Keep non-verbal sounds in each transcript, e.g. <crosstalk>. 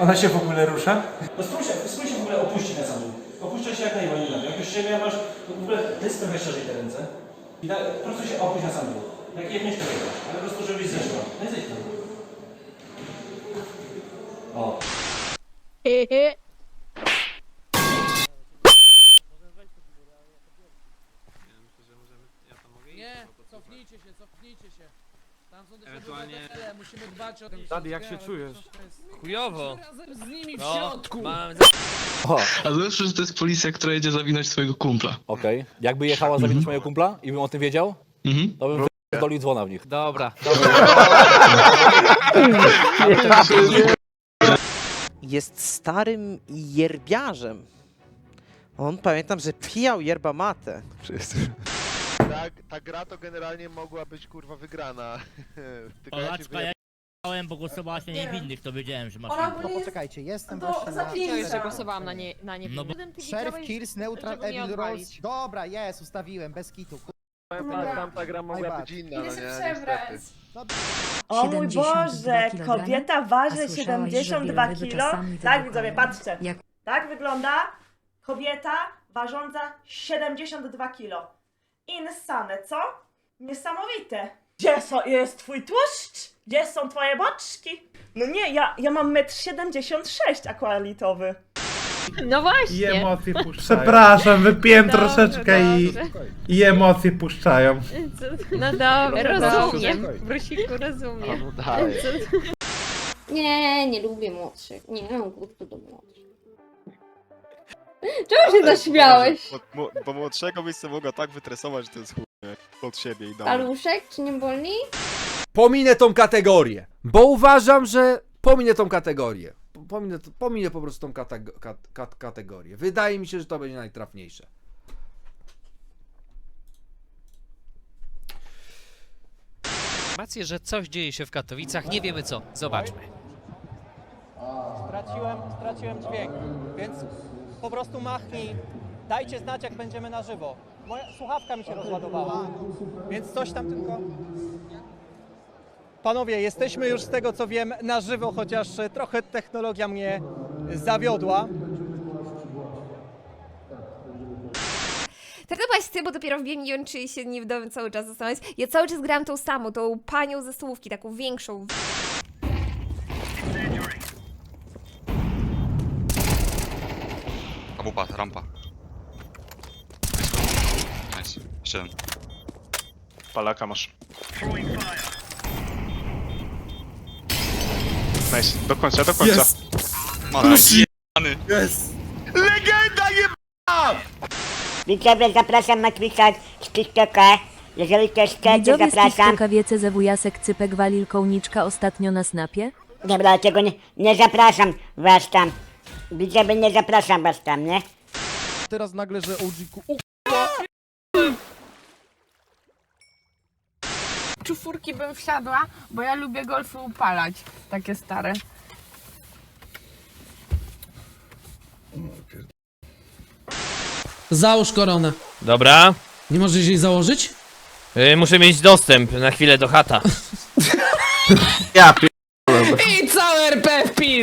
Ona się w ogóle rusza? No spróbuj się, spróbuj się w ogóle opuścić na sam dół. Opuszczaj się jak najwolniej na dół. Jak już siebie masz, to w ogóle daj trochę szerzej te ręce. I na, po prostu się opuść na sam dół. Jak jedniesz to jedno. Ale po prostu żebyś zeszła. No i zejdź na dół. O. Nie, cofnijcie się, cofnijcie się. Tam są Ewentualnie- musimy dbać o tym. Dady, jak się czujesz? Chujowo. Razem z nimi w No, środku. mam A zresztą, że to jest policja, która jedzie zawinąć swojego kumpla. Okej. Jakby jechała zawinąć mojego kumpla i bym o tym wiedział, Mhm. to bym dolił dzwona w nich. Dobra. <laughs> jest starym yerbiarzem. On pamiętam, że pijał yerba mate. Ta, ta gra to generalnie mogła być kurwa wygrana. <laughs> Tylko ja się Polaczka, wyjeb... ja chciałem, bo głosowała się na niewinnych, to wiedziałem, że masz... Ona jest... poczekajcie, jestem To właśnie na... zapnij się. głosowałam na nie, na nie. No bo Sheriff Kills, Neutral, żeby mnie Evil Rolls. odwalić. Dobra, jest, ustawiłem, bez kitu. Tamta, tamta gra mogła być inna, no Idę się nie? przebrać. Niestety. O mój 72 Boże, kilogramy? kobieta A waży słyszałaś, że 72 wilby kilo. czasami Tak wybuchają? widzowie, patrzcie. Jak- Tak wygląda kobieta ważąca 72 kilo. Insane, co? Niesamowite. Gdzie so, jest twój tłuszcz? Gdzie są twoje boczki? No nie, ja, ja mam 1,76 m akwalitowy. No I właśnie. emocje puszczają. Przepraszam, wypiłem troszeczkę i, i emocje puszczają. No dobra, rozumiem. Brusiku, rozumiem. No. <laughs> Nie, nie lubię młodszych. Nie mam gustu do młodszych. Czemu się zaśmiałeś? Bo, bo młodszego byś sobie mogła tak wytresować, że to jest chuj, nie? Od siebie i dalej. Paluszek, czy nie boli? Pominę tą kategorię, bo uważam, że pominę tą kategorię. Pominę, pominę po prostu tą katego- kat, kat, kategorię. Wydaje mi się, że to będzie najtrafniejsze. Informację, że coś dzieje się w Katowicach, nie wiemy co. Zobaczmy. Straciłem, straciłem dźwięk, więc po prostu machnij. Dajcie znać, jak będziemy na żywo. Moja słuchawka mi się rozładowała, więc coś tam tylko... Panowie, jesteśmy już z tego co wiem na żywo, chociaż trochę technologia mnie zawiodła. Tartować ty, bo dopiero wbiegł i się nie wdałem cały czas zastanawiać. Ja cały czas grałam tą samą, tą panią ze stołówki, taką większą. Abupa, rampa. Nice. Jeszcze jeden. Palaka masz. Nice. Do końca, do końca. Masz. Widzowie, zapraszam na Twitcha z TikToka. Jeżeli ktoś chce, to zapraszam. wiece ze wujasek cypek walil kołniczka ostatnio na snapie? Dobra, tego nie, nie zapraszam was tam. Widzowie, nie zapraszam was tam, nie? Teraz nagle, że OG... U... Czufurki bym wsiadła, bo ja lubię golfy upalać, takie stare. Załóż koronę. Dobra. Nie możesz jej założyć? Y, muszę mieć dostęp na chwilę do chata. I całe RP w pi...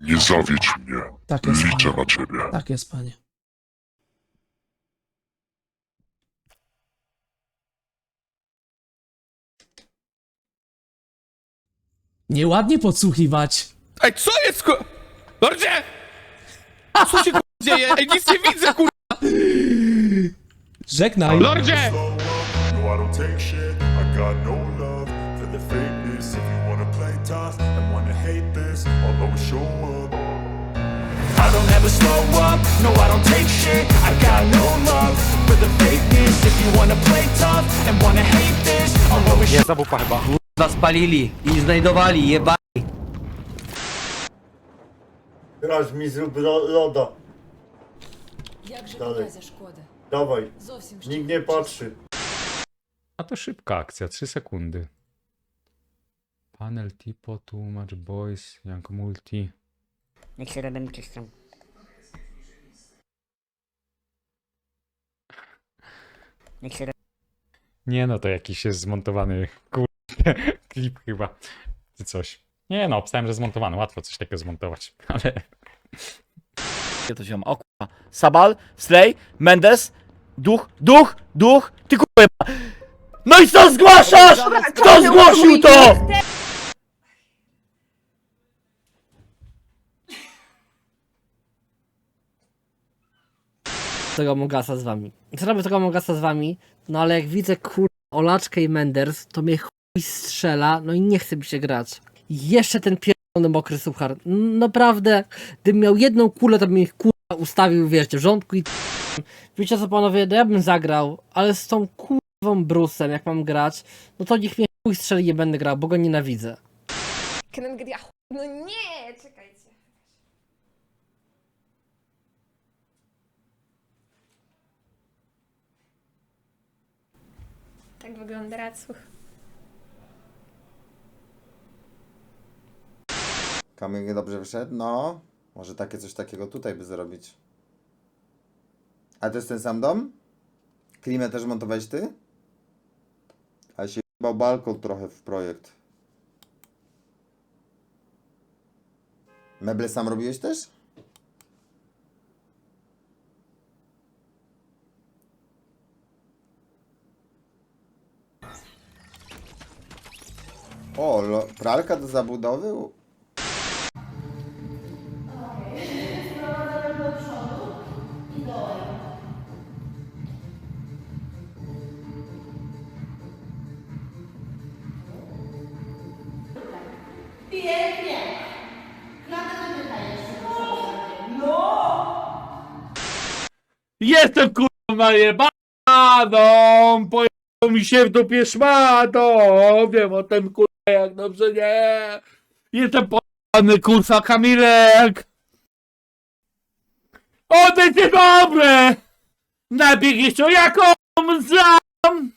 Nie zawiedź mnie. Tak jest, Liczę panie. na ciebie. Tak jest, panie. Nieładnie podsłuchiwać. Ej, co jest ku... Lordzie! Co się ku... dzieje? Ej, nic nie widzę ku... Żegnaj. Lordzie! No, I don't take shit. I got no love for the fakeness. If you wanna play tough and wanna hate this, I'll always show up. I don't ever slow up. No, I don't take shit. I got no love for the fakeness. If you wanna play tough and wanna hate this, I'll always show zabupa chyba. Was spalili i znajdowali, jeba... Raz mi zrób loda. Jakże Dalej. Dawaj. Zowsім Nikt nie patrzy. A to szybka akcja, 3 sekundy. Panel tipo, tłumacz, boys, jak multi. Niech się robią czystą. Niech się Nie no, to jakiś jest zmontowany kurde, <laughs> klip chyba. Czy coś. Nie no, obstałem, że zmontowany. Łatwo coś takiego zmontować, <laughs> ale... Ja to ziom. O kurwa. Sabal, Slay, Mendes, Duch, Duch, Duch, ty kurwa. No i co zgłaszasz? Kto zgłosił to? tego Mogasa z wami. Zrobię tego Mogasa z wami, no ale jak widzę kur... Olaczkę i Menders, to mnie chuj strzela, no i nie chce mi się grać. Jeszcze ten pierdolony mokry suchar. Naprawdę, gdybym miał jedną kulę, to bym ich kurwa ustawił, wiesz, w rządku i Wiecie co panowie, no ja bym zagrał, ale z tą kurwą brusem, jak mam grać, no to niech mnie chuj strzeli, nie będę grał, bo go nienawidzę. No nie, czekajcie. Tak wygląda racuch. Kamil dobrze wyszedł? No. Może takie coś takiego tutaj by zrobić. A to jest ten sam dom? Klimę też montowałeś ty? A się chyba balkon trochę w projekt. Meble sam robiłeś też? O, pralka do zabudowy? Jestem kurwa najebaną! Pojechał mi się w dupie szmatą! Wiem o tym kurwa jak dobrze nie! Jestem pojechany kurwa Kamilek! Odejdź się dobre! Nabieg jeszcze jaką znam!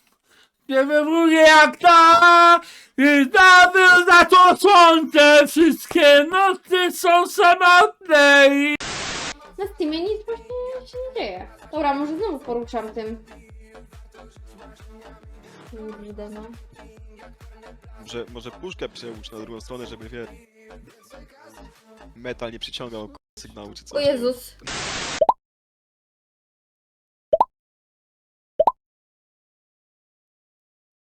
Nie wywróję jak ta! I Za, za to słońce wszystkie nocy są samotne i... Na Steamie nic właśnie się nie dzieje. Dobra, może znowu poruszam tym. Kurde no. Może, może puszkę przełóż na drugą stronę, żeby wie... Metal nie przyciągał k- sygnału czy coś. O Jezus.